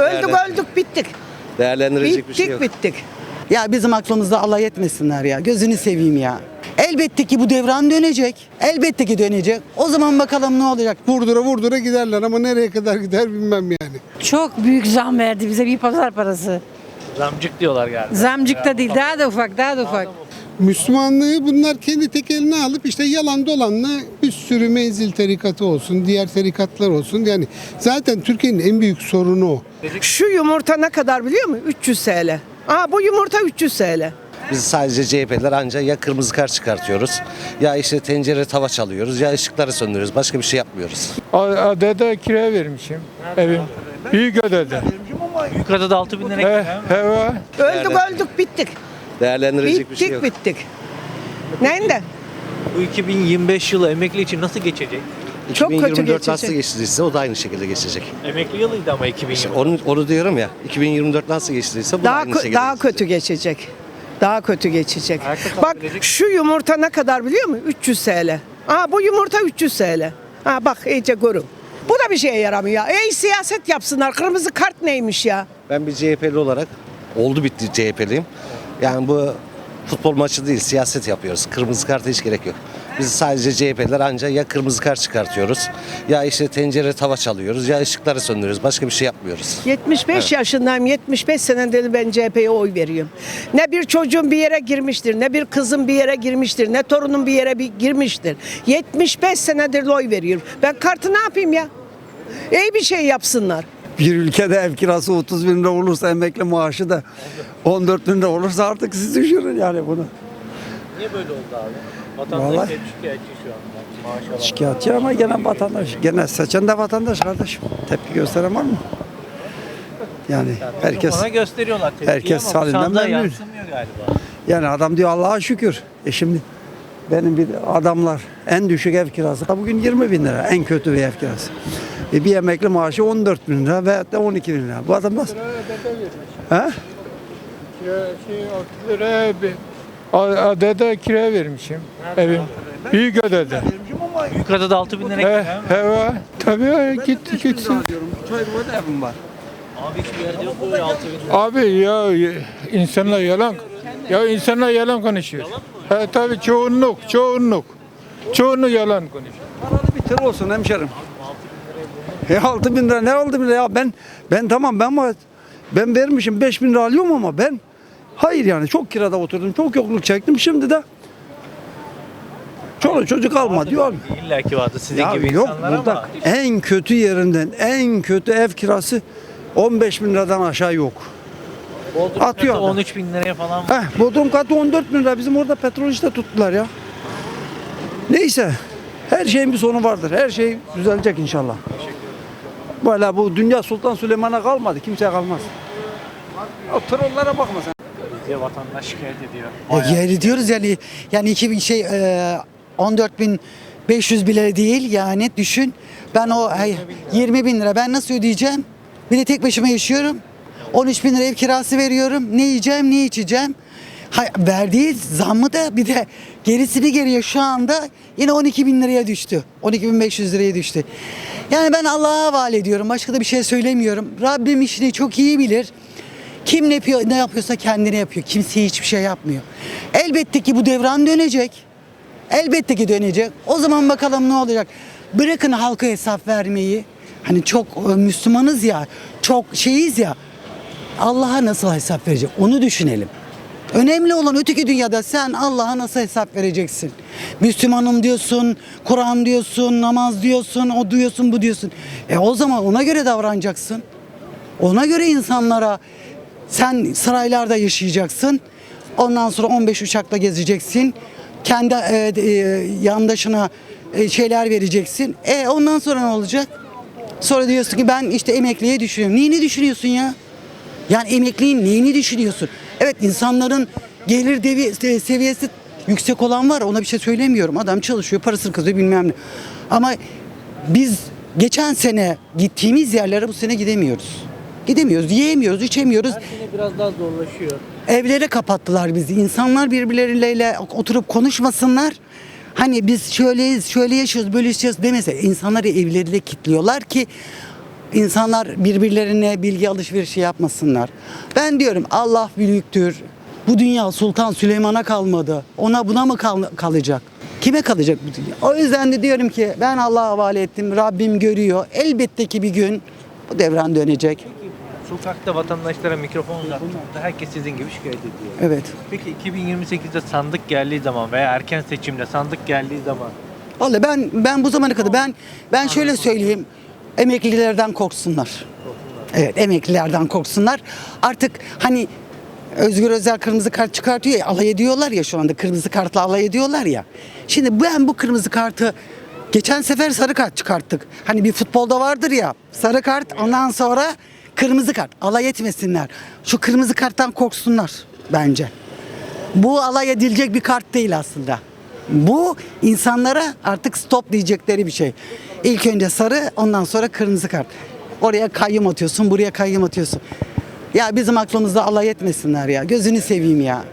Öldük Değerlen- öldük bittik. Değerlendirecek bir şey Bittik yok. bittik. Ya bizim aklımızda alay etmesinler ya. Gözünü seveyim ya. Elbette ki bu devran dönecek. Elbette ki dönecek. O zaman bakalım ne olacak. Vurdura vurdura giderler ama nereye kadar gider bilmem yani. Çok büyük zam verdi bize bir pazar parası. Zamcık diyorlar galiba. Zamcık da değil daha da ufak daha da ufak. Müslümanlığı bunlar kendi tek eline alıp işte yalan dolanla bir sürü menzil tarikatı olsun, diğer tarikatlar olsun. Yani zaten Türkiye'nin en büyük sorunu o. Şu yumurta ne kadar biliyor musun? 300 TL. Aa bu yumurta 300 TL. Biz sadece CHP'ler ancak ya kırmızı kart çıkartıyoruz ya işte tencere tava çalıyoruz ya ışıkları söndürüyoruz. Başka bir şey yapmıyoruz. Adada kira vermişim evim. Büyük adada. Yukarıda da 6 bin lira He, kira. heva. Öldük öldük bittik. Değerlendirecek bir şey Bittik yok. bittik. Neyin Bu 2025 yılı emekli için nasıl geçecek? Çok kötü 2024 nasıl geçecek. geçtiyse o da aynı şekilde geçecek. Emekli yılıydı ama 2025. Onu, onu diyorum ya 2024 nasıl geçtiyse bu da Daha aynı kö- şekilde daha geçecek. kötü geçecek. Daha kötü geçecek. Ayakta Bak şu yumurta ne kadar biliyor musun? 300 TL. Aa bu yumurta 300 TL. Ha bak iyice görün. Bu da bir şeye yaramıyor. Ey siyaset yapsınlar. Kırmızı kart neymiş ya? Ben bir CHP'li olarak oldu bitti CHP'liyim. Yani bu futbol maçı değil siyaset yapıyoruz. Kırmızı karta hiç gerek yok. Biz sadece CHP'ler ancak ya kırmızı kart çıkartıyoruz ya işte tencere tava çalıyoruz ya ışıkları söndürüyoruz. Başka bir şey yapmıyoruz. 75 yaşındayım. 75 senedir ben CHP'ye oy veriyorum. Ne bir çocuğum bir yere girmiştir, ne bir kızım bir yere girmiştir, ne torunum bir yere bir girmiştir. 75 senedir oy veriyorum. Ben kartı ne yapayım ya? İyi bir şey yapsınlar. Bir ülkede ev kirası 30 bin lira olursa emekli maaşı da 14 bin lira olursa artık siz düşünün yani bunu. Niye böyle oldu abi? Vatandaş Vallahi- hep şikayetçi şu anda. Maaş alan. Şikayetçi ama gene vatandaş. Gene seçen de vatandaş kardeşim. Tepki gösteren var mı? Yani herkes Ona gösteriyorlar tepkiyi herkes ama bu halinden sandığa memnun. yansımıyor galiba. yani adam diyor Allah'a şükür. E şimdi benim bir adamlar en düşük ev kirası bugün 20 bin lira en kötü bir ev kirası. E bir emekli maaşı 14 bin lira veyahut da 12 bin lira. Bu adam nasıl? He? Kira, şey, 6 lira Adada kira vermişim evim. Büyük adada. Yukarıda da 6 bin lira He, kira. heva. Tabii git gitsin. Çayırmada evim var. Abi hiçbir yerde yok böyle 6 bin lira. Abi ya insanlar yalan ya insanlar yalan konuşuyor. He tabii çoğunluk, çoğunluk. Çoğunluk yalan konuşuyor. Paralı bir tır olsun hemşerim. E 6 bin lira ne oldu bile ya ben ben tamam ben ben vermişim 5 bin lira alıyorum ama ben hayır yani çok kirada oturdum çok yokluk çektim şimdi de çoluk çocuk alma diyor. İlla ki vardı sizin Ya gibi yok insanlar burada ama. en kötü yerinden en kötü ev kirası 15 bin liradan aşağı yok. Bodrum atıyor katı adam. 13 bin liraya falan. Heh, Bodrum katı 14 bin lira bizim orada petrol işte tuttular ya. Neyse her şeyin bir sonu vardır. Her şey düzelecek inşallah. Böyle bu dünya Sultan Süleyman'a kalmadı. Kimseye kalmaz. O trollara bakma sen. Bize vatandaş şikayet ediyor. Ya yer diyoruz yani yani 2000 şey e, 14.500 bile değil yani düşün. Ben o ay, 20 bin lira ben nasıl ödeyeceğim? Bir de tek başıma yaşıyorum. 13 bin lira ev kirası veriyorum. Ne yiyeceğim ne içeceğim? Ha, verdiği zammı da bir de gerisini geriye şu anda yine 12 bin liraya düştü. 12 bin 500 liraya düştü. Yani ben Allah'a havale ediyorum. Başka da bir şey söylemiyorum. Rabbim işini çok iyi bilir. Kim ne yapıyor, ne yapıyorsa kendine yapıyor. Kimseye hiçbir şey yapmıyor. Elbette ki bu devran dönecek. Elbette ki dönecek. O zaman bakalım ne olacak. Bırakın halka hesap vermeyi. Hani çok e, Müslümanız ya, çok şeyiz ya. Allah'a nasıl hesap verecek onu düşünelim. Önemli olan öteki dünyada sen Allah'a nasıl hesap vereceksin? Müslümanım diyorsun, Kur'an diyorsun, namaz diyorsun, o diyorsun, bu diyorsun. E o zaman ona göre davranacaksın. Ona göre insanlara sen saraylarda yaşayacaksın. Ondan sonra 15 uçakla gezeceksin. Kendi e, e, yandaşına e, şeyler vereceksin. E ondan sonra ne olacak? Sonra diyorsun ki ben işte emekliye düşünüyorum. Neyini düşünüyorsun ya? Yani emekliğin neyini düşünüyorsun? Evet insanların gelir devi, seviyesi yüksek olan var. Ona bir şey söylemiyorum. Adam çalışıyor, parasını kazıyor bilmem ne. Ama biz geçen sene gittiğimiz yerlere bu sene gidemiyoruz. Gidemiyoruz, yiyemiyoruz, içemiyoruz. Yine biraz daha zorlaşıyor. Evlere kapattılar bizi. İnsanlar birbirleriyle oturup konuşmasınlar. Hani biz şöyleyiz, şöyle yaşıyoruz, böyle yaşıyoruz demese insanları evlerinde kilitliyorlar ki insanlar birbirlerine bilgi alışverişi yapmasınlar. Ben diyorum Allah büyüktür. Bu dünya Sultan Süleyman'a kalmadı. Ona buna mı kal- kalacak? Kime kalacak bu dünya? O yüzden de diyorum ki ben Allah'a havale ettim. Rabbim görüyor. Elbette ki bir gün bu devran dönecek. Sokakta vatandaşlara mikrofon uzattığında herkes sizin gibi şikayet ediyor. Evet. Peki 2028'de sandık geldiği zaman veya erken seçimde sandık geldiği zaman Vallahi ben ben bu zamana kadar ben ben şöyle söyleyeyim. Emeklilerden korksunlar. Evet, emeklilerden korksunlar. Artık hani Özgür Özel kırmızı kart çıkartıyor ya, alay ediyorlar ya şu anda kırmızı kartla alay ediyorlar ya. Şimdi ben bu kırmızı kartı geçen sefer sarı kart çıkarttık. Hani bir futbolda vardır ya sarı kart ondan sonra kırmızı kart. Alay etmesinler. Şu kırmızı karttan korksunlar bence. Bu alay edilecek bir kart değil aslında. Bu insanlara artık stop diyecekleri bir şey. İlk önce sarı ondan sonra kırmızı kart. Oraya kayyum atıyorsun buraya kayyum atıyorsun. Ya bizim aklımızda alay etmesinler ya. Gözünü seveyim ya.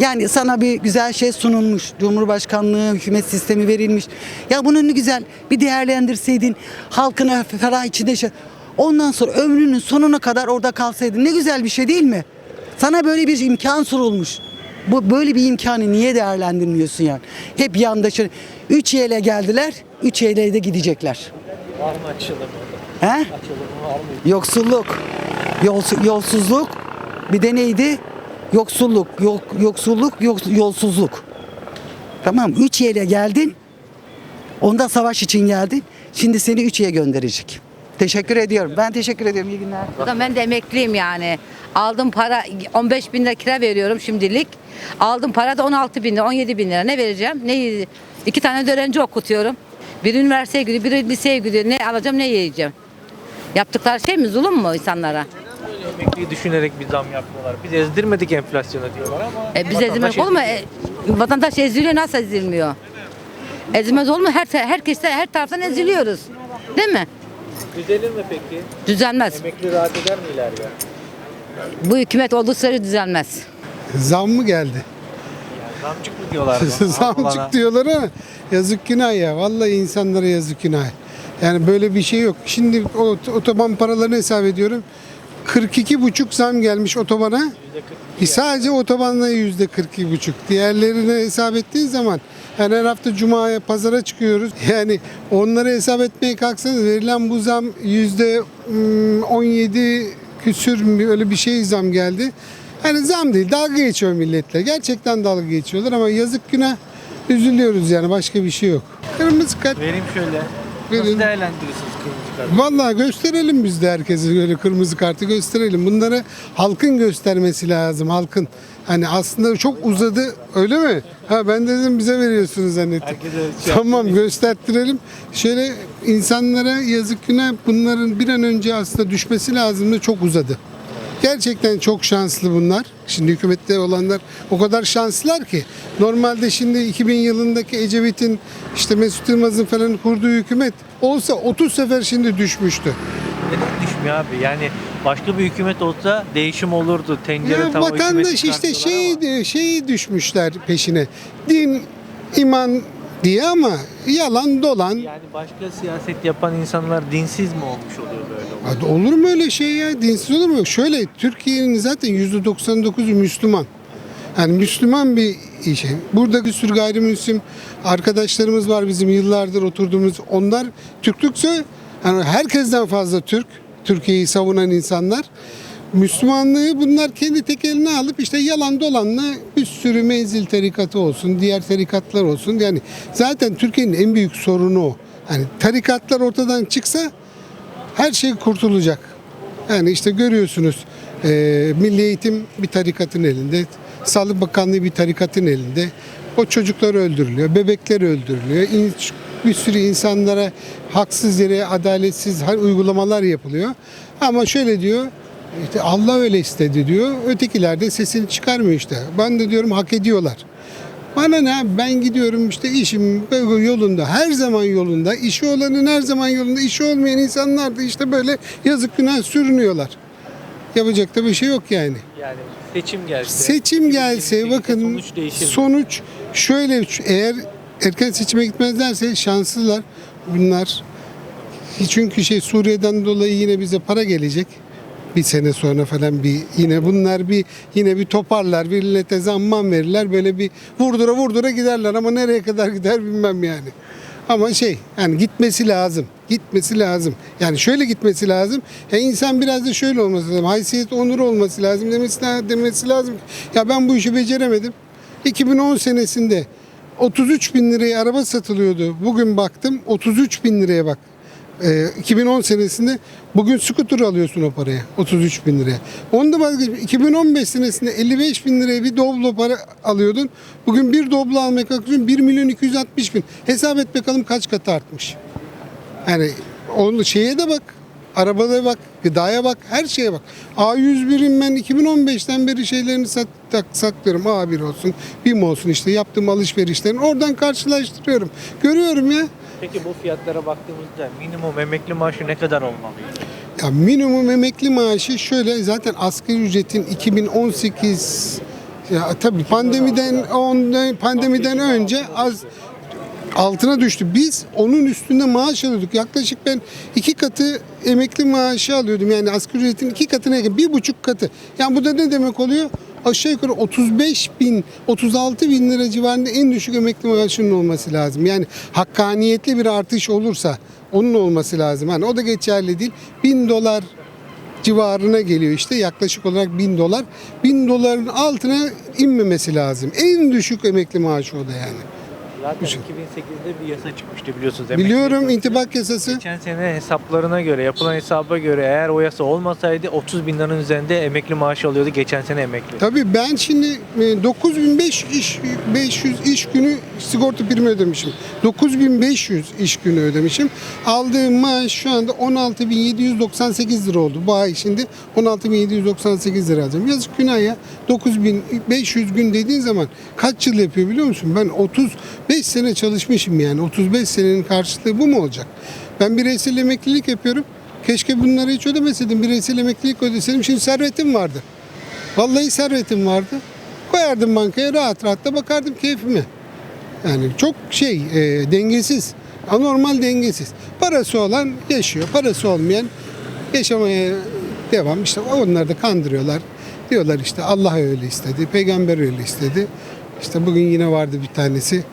Yani sana bir güzel şey sunulmuş. Cumhurbaşkanlığı, hükümet sistemi verilmiş. Ya bunun ne güzel bir değerlendirseydin. Halkına ferah içinde şey. Ondan sonra ömrünün sonuna kadar orada kalsaydın. Ne güzel bir şey değil mi? Sana böyle bir imkan sunulmuş. Bu böyle bir imkanı niye değerlendirmiyorsun yani? Hep yandaşın. Üç yeyle geldiler, üç yeyle de gidecekler. var mı açılımı? He? Açılımı var mı? Yoksulluk, yolsu- yolsuzluk, bir de neydi? Yoksulluk, yok, yoksulluk, yok, yolsuzluk. Tamam, üç yere geldin. Onda savaş için geldin. Şimdi seni üç yere gönderecek. Teşekkür ediyorum. Ben teşekkür ediyorum. İyi günler. Zaten Ben de emekliyim yani. Aldım para 15 bin lira kira veriyorum şimdilik. Aldım para da 16 bin lira 17 bin lira ne vereceğim? Ne iki tane de öğrenci okutuyorum. Bir üniversiteye gidiyor, bir liseye gidiyor. Ne alacağım ne yiyeceğim? Yaptıkları şey mi zulüm mü insanlara? Emekliyi düşünerek bir zam yapmıyorlar. Biz ezdirmedik enflasyonu diyorlar ama E, biz vatandaş ezilmek olur mu? E, vatandaş eziliyor nasıl ezilmiyor? Ezilmez olur mu? Her, herkes her taraftan eziliyoruz. Değil mi? Düzelir mi peki? Düzelmez. Emekli rahat eder mi ileride? Bu hükümet olduğu sürece düzelmez. Zam mı geldi? Zamcık mı diyorlar? Zamcık diyorlar ama yazık günah ya. Vallahi insanlara yazık günah. Yani böyle bir şey yok. Şimdi o otoban paralarını hesap ediyorum. 42 buçuk zam gelmiş otobana. E sadece otobanla yüzde 42 buçuk. Diğerlerini hesap ettiğin zaman yani her hafta cumaya pazara çıkıyoruz. Yani onları hesap etmeye kalksanız verilen bu zam yüzde mm, 17 küsür mü öyle bir şey zam geldi. Hani zam değil dalga geçiyor milletle. Gerçekten dalga geçiyorlar ama yazık günah üzülüyoruz yani başka bir şey yok. Kırmızı kart Vereyim şöyle. Verin. Nasıl değerlendirirsiniz kırmızı kartı? Vallahi gösterelim biz de herkese böyle kırmızı kartı gösterelim. Bunları halkın göstermesi lazım halkın. Hani aslında çok uzadı öyle mi? Ha ben de dedim bize veriyorsunuz zannettim. Şey Tamam gösterttirelim. Şöyle insanlara yazık günah bunların bir an önce aslında düşmesi lazımdı çok uzadı. Gerçekten çok şanslı bunlar. Şimdi hükümette olanlar o kadar şanslılar ki. Normalde şimdi 2000 yılındaki Ecevit'in işte Mesut Yılmaz'ın falan kurduğu hükümet olsa 30 sefer şimdi düşmüştü. Neden düşmüyor abi? Yani başka bir hükümet olsa değişim olurdu. Tencere Ya tava vatandaş işte şey şeyi düşmüşler peşine. Din, iman diye ama yalan dolan. Yani başka siyaset yapan insanlar dinsiz mi olmuş oluyor böyle? Hadi olur mu öyle şey ya? Dinsiz olur mu? Şöyle Türkiye'nin zaten %99'u Müslüman. Yani Müslüman bir şey. Burada bir sürü gayrimüslim arkadaşlarımız var bizim yıllardır oturduğumuz. Onlar Türklükse yani herkesten fazla Türk. Türkiye'yi savunan insanlar. Müslümanlığı bunlar kendi tek eline alıp işte yalan dolanla bir sürü menzil tarikatı olsun, diğer tarikatlar olsun. Yani zaten Türkiye'nin en büyük sorunu o. Hani tarikatlar ortadan çıksa her şey kurtulacak. Yani işte görüyorsunuz e, Milli Eğitim bir tarikatın elinde, Sağlık Bakanlığı bir tarikatın elinde. O çocuklar öldürülüyor, bebekler öldürülüyor. Bir sürü insanlara haksız yere adaletsiz uygulamalar yapılıyor. Ama şöyle diyor, işte Allah öyle istedi diyor. Ötekiler de sesini çıkarmıyor işte. Ben de diyorum hak ediyorlar. Bana ne ben gidiyorum işte işim yolunda her zaman yolunda işi olanın her zaman yolunda işi olmayan insanlar da işte böyle yazık günah sürünüyorlar. Yapacak da bir şey yok yani. Yani seçim gelse. Seçim gelse 2028'de bakın sonuç değişir sonuç şöyle eğer erken seçime gitmezlerse şanslılar bunlar Çünkü şey Suriye'den dolayı yine bize para gelecek. Bir sene sonra falan bir yine bunlar bir yine bir toparlar, bir millete zamman verirler. Böyle bir vurdura vurdura giderler ama nereye kadar gider bilmem yani. Ama şey yani gitmesi lazım. Gitmesi lazım. Yani şöyle gitmesi lazım. Ya insan biraz da şöyle olması lazım. Haysiyet, onur olması lazım. Demesi, demesi lazım. Ya ben bu işi beceremedim. 2010 senesinde 33 bin liraya araba satılıyordu. Bugün baktım 33 bin liraya bak. Ee, 2010 senesinde bugün scooter alıyorsun o paraya 33 bin liraya. Onu da vazgeç. 2015 senesinde 55 bin liraya bir Doblo para alıyordun. Bugün bir Doblo almaya kalkıyorsun 1 milyon 260 bin. Hesap et bakalım kaç kat artmış. Yani onu şeye de bak. Arabada bak, gıdaya bak, her şeye bak. A101'in ben 2015'ten beri şeylerini sat, tak- saklıyorum. A1 olsun, BİM olsun işte yaptığım alışverişlerin. Oradan karşılaştırıyorum. Görüyorum ya. Peki bu fiyatlara baktığımızda minimum emekli maaşı ne kadar olmalı? Ya minimum emekli maaşı şöyle zaten asgari ücretin 2018 ya tabii pandemiden on, pandemiden önce az altına düştü. Biz onun üstünde maaş alıyorduk. Yaklaşık ben iki katı emekli maaşı alıyordum. Yani asgari ücretin iki katına yakın. Bir buçuk katı. Yani bu da ne demek oluyor? Aşağı yukarı 35 bin, 36 bin lira civarında en düşük emekli maaşının olması lazım. Yani hakkaniyetli bir artış olursa onun olması lazım. Hani o da geçerli değil. Bin dolar civarına geliyor işte yaklaşık olarak bin dolar. Bin doların altına inmemesi lazım. En düşük emekli maaşı o da yani. Zaten 2008'de bir yasa çıkmıştı biliyorsunuz. emekli Biliyorum yasası. intibak yasası. Geçen sene hesaplarına göre, yapılan hesaba göre eğer o yasa olmasaydı 30 bin liranın üzerinde emekli maaşı alıyordu geçen sene emekli. Tabii ben şimdi e, 9500 iş 500 iş günü sigorta primi ödemişim. 9500 iş günü ödemişim. Aldığım maaş şu anda 16798 lira oldu. Bu ay şimdi 16798 lira alacağım. Yazık günah ya. 9500 gün dediğin zaman kaç yıl yapıyor biliyor musun? Ben 35 sene çalışmışım yani. 35 senenin karşılığı bu mu olacak? Ben bireysel emeklilik yapıyorum. Keşke bunları hiç ödemeseydim. Bireysel emeklilik ödeseydim. Şimdi servetim vardı. Vallahi servetim vardı. Koyardım bankaya rahat rahat da bakardım keyfime. Yani çok şey e, dengesiz. Anormal dengesiz. Parası olan yaşıyor. Parası olmayan yaşamaya devam. İşte onları da kandırıyorlar. Diyorlar işte Allah öyle istedi. Peygamber öyle istedi. İşte bugün yine vardı bir tanesi.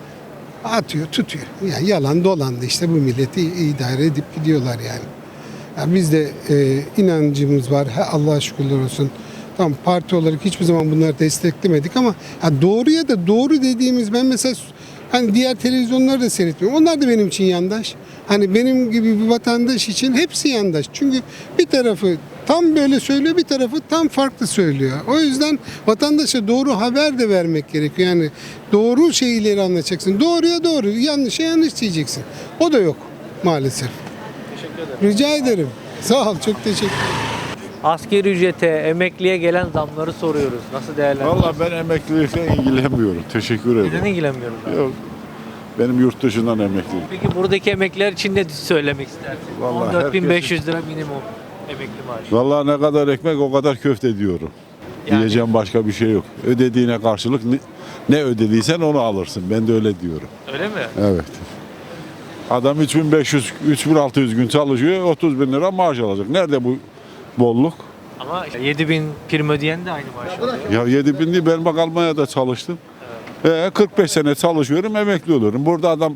Atıyor tutuyor. Yani yalan dolandı işte bu milleti idare edip gidiyorlar yani. Yani biz de e, inancımız var. Ha, Allah'a şükürler olsun. Tamam parti olarak hiçbir zaman bunları desteklemedik ama ya doğruya da doğru dediğimiz ben mesela hani diğer televizyonları da seyretmiyorum. Onlar da benim için yandaş. Hani benim gibi bir vatandaş için hepsi yandaş. Çünkü bir tarafı tam böyle söylüyor bir tarafı tam farklı söylüyor. O yüzden vatandaşa doğru haber de vermek gerekiyor. Yani doğru şeyleri anlatacaksın. Doğruya doğru, yanlışa yanlış diyeceksin. O da yok maalesef. Rica ederim. Sağ ol, çok teşekkür Asgari ücrete, emekliye gelen zamları soruyoruz. Nasıl değerlendiriyorsunuz? Valla ben emeklilikle ilgilenmiyorum. Teşekkür Neden ederim. ilgilenmiyoruz abi? Yok, benim yurt dışından emekliyim. Peki buradaki emekliler için ne söylemek istersin? Vallahi 14.500 lira minimum emekli maaşı. Valla ne kadar ekmek o kadar köfte diyorum. Yani- Diyeceğim başka bir şey yok. Ödediğine karşılık ne, ne ödediysen onu alırsın. Ben de öyle diyorum. Öyle mi? Evet. Adam 3500 3600 gün çalışıyor 30 bin lira maaş alacak. Nerede bu bolluk? Ama 7000 prim ödeyen de aynı maaş alıyor. Ya 7 bin değil ben bak Almanya'da çalıştım. Ee, 45 sene çalışıyorum emekli oluyorum. Burada adam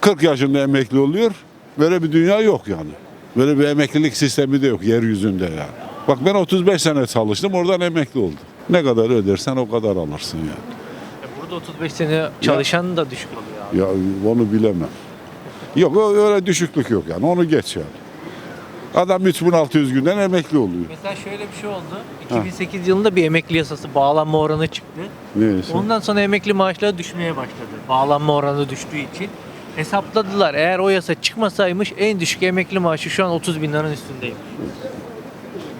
40 yaşında emekli oluyor. Böyle bir dünya yok yani. Böyle bir emeklilik sistemi de yok yeryüzünde yani. Bak ben 35 sene çalıştım oradan emekli oldum. Ne kadar ödersen o kadar alırsın yani. Burada 35 sene çalışan da düşük oluyor abi. Ya onu bilemem. Yok ö- öyle düşüklük yok yani onu geç yani. Adam 3600 günden emekli oluyor. Mesela şöyle bir şey oldu. 2008 yılında bir emekli yasası bağlanma oranı çıktı. Neyse. Ondan sonra emekli maaşları düşmeye başladı. Bağlanma oranı düştüğü için. Hesapladılar eğer o yasa çıkmasaymış en düşük emekli maaşı şu an 30 bin liranın üstündeyim.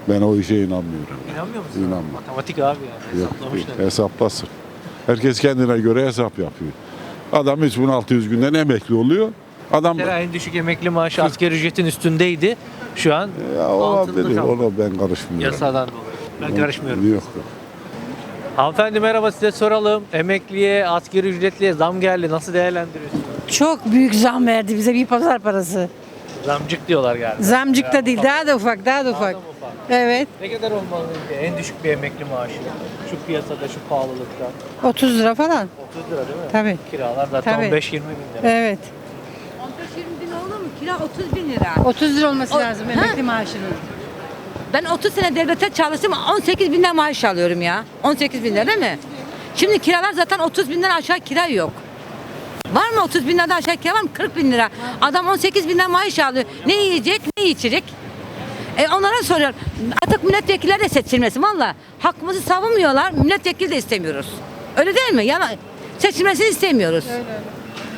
Ben o işe inanmıyorum. İnanmıyor musun? İnanmam. Matematik abi yani Yok, hesaplamışlar. hesaplasın. Herkes kendine göre hesap yapıyor. Adam 3600 günden emekli oluyor. Adam Mesela en düşük emekli maaşı asgari ücretin üstündeydi. Şu an ya altında olabilir. kaldı. Ona ben karışmıyorum. yasadan dolayı. Ben karışmıyorum. Yok. yok. Hanımefendi merhaba size soralım. Emekliye, asgari ücretliye zam geldi. Nasıl değerlendiriyorsunuz? Çok büyük zam verdi bize bir pazar parası. Zamcık diyorlar galiba. Zamcık da değil daha da ufak daha da ufak. ufak? Evet. Ne kadar olmalı en düşük bir emekli maaşı? Şu piyasada, şu pahalılıkta. 30 lira falan. 30 lira değil mi? Tabii. Kiralar zaten Tabii. 15-20 bin lira. Evet. 15-20 bin olur mu? Kira 30 bin lira. 30 lira olması O- lazım Ha? emekli maaşının. Ben 30 sene devlete çalıştım 18 binden maaş alıyorum ya. 18 bin lira değil mi? Şimdi kiralar zaten 30 binden aşağı kira yok. Var mı 30 binden aşağı kira var mı? 40 bin lira. Adam 18 binden maaş alıyor. Ne yiyecek ne içecek? E onlara soruyorum. Artık milletvekiller de seçilmesin valla. Hakkımızı savunmuyorlar. Milletvekili de istemiyoruz. Öyle değil mi? Yani seçilmesini istemiyoruz.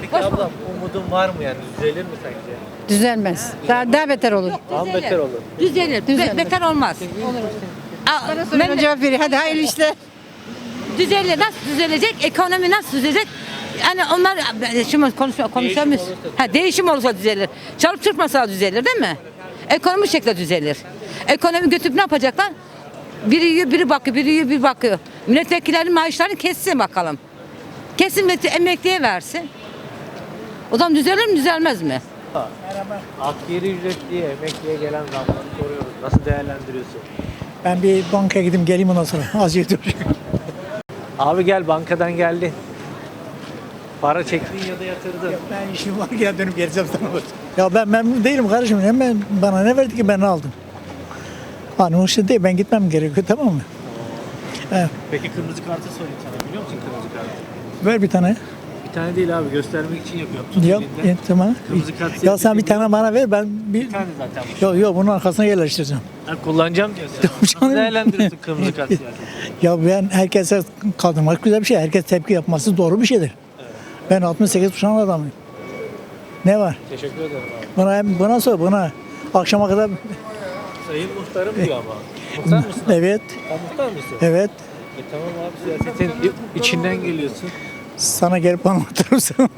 Peki ablam umudun var mı yani? Düzelir mi sence? Düzelmez. Daha, daha beter olur. Daha beter olur. Düzelir. Be- Düzelir. beter olmaz. Aa, Bana ben- soruna cevap veriyor. Hadi hayırlı işler. düzelir. Nasıl düzelecek? Ekonomi nasıl düzelecek? Yani onlar şimdi konuşma konuşamıyoruz. olursa Ha değişim olursa düzelir. Çalıp çırpmasa düzelir değil mi? Ekonomi şekilde düzelir. Ekonomi götürüp ne yapacaklar? Biri yiyor, biri bakıyor, biri yiyor, biri bakıyor. Milletvekillerinin maaşlarını kessin bakalım. Kesin ve emekliye versin. O zaman düzelir mi, düzelmez mi? Asgari ücretliye, emekliye gelen zamları soruyoruz. Nasıl değerlendiriyorsun? Ben bir bankaya gidip geleyim ondan sonra. Az yedim. Abi gel bankadan geldin. Para çektin ya da yatırdın. Ben işim var gel dönüp geleceğim sana. Ya ben memnun değilim kardeşim. Hemen bana ne verdi ki ben aldım. Hani o şey değil ben gitmem gerekiyor tamam mı? Peki kırmızı kartı sorayım sana. Biliyor musun kırmızı kartı? Ver bir tane. Bir tane değil abi göstermek için yapıyorum. Tut Ya, elinden. e, tamam. Kırmızı kart Ya sen bir tane bana ver ben bir... Bir tane zaten bu. Yok yok bunun arkasına yerleştireceğim. Ha, kullanacağım diyorsun. Nasıl değerlendiriyorsun kırmızı kart siyaseti? Ya ben herkese kaldırmak güzel bir şey. Herkes tepki yapması doğru bir şeydir. Ben 68 kuşağın adamıyım. Ne var? Teşekkür ederim abi. Bana, bana sor bana. Akşama kadar Sayın muhtarım diyor ama. Muhtar mısın? evet Sen muhtar mısın? evet E tamam abi siyasetin içinden geliyorsun. sana gelip anlatırım sana.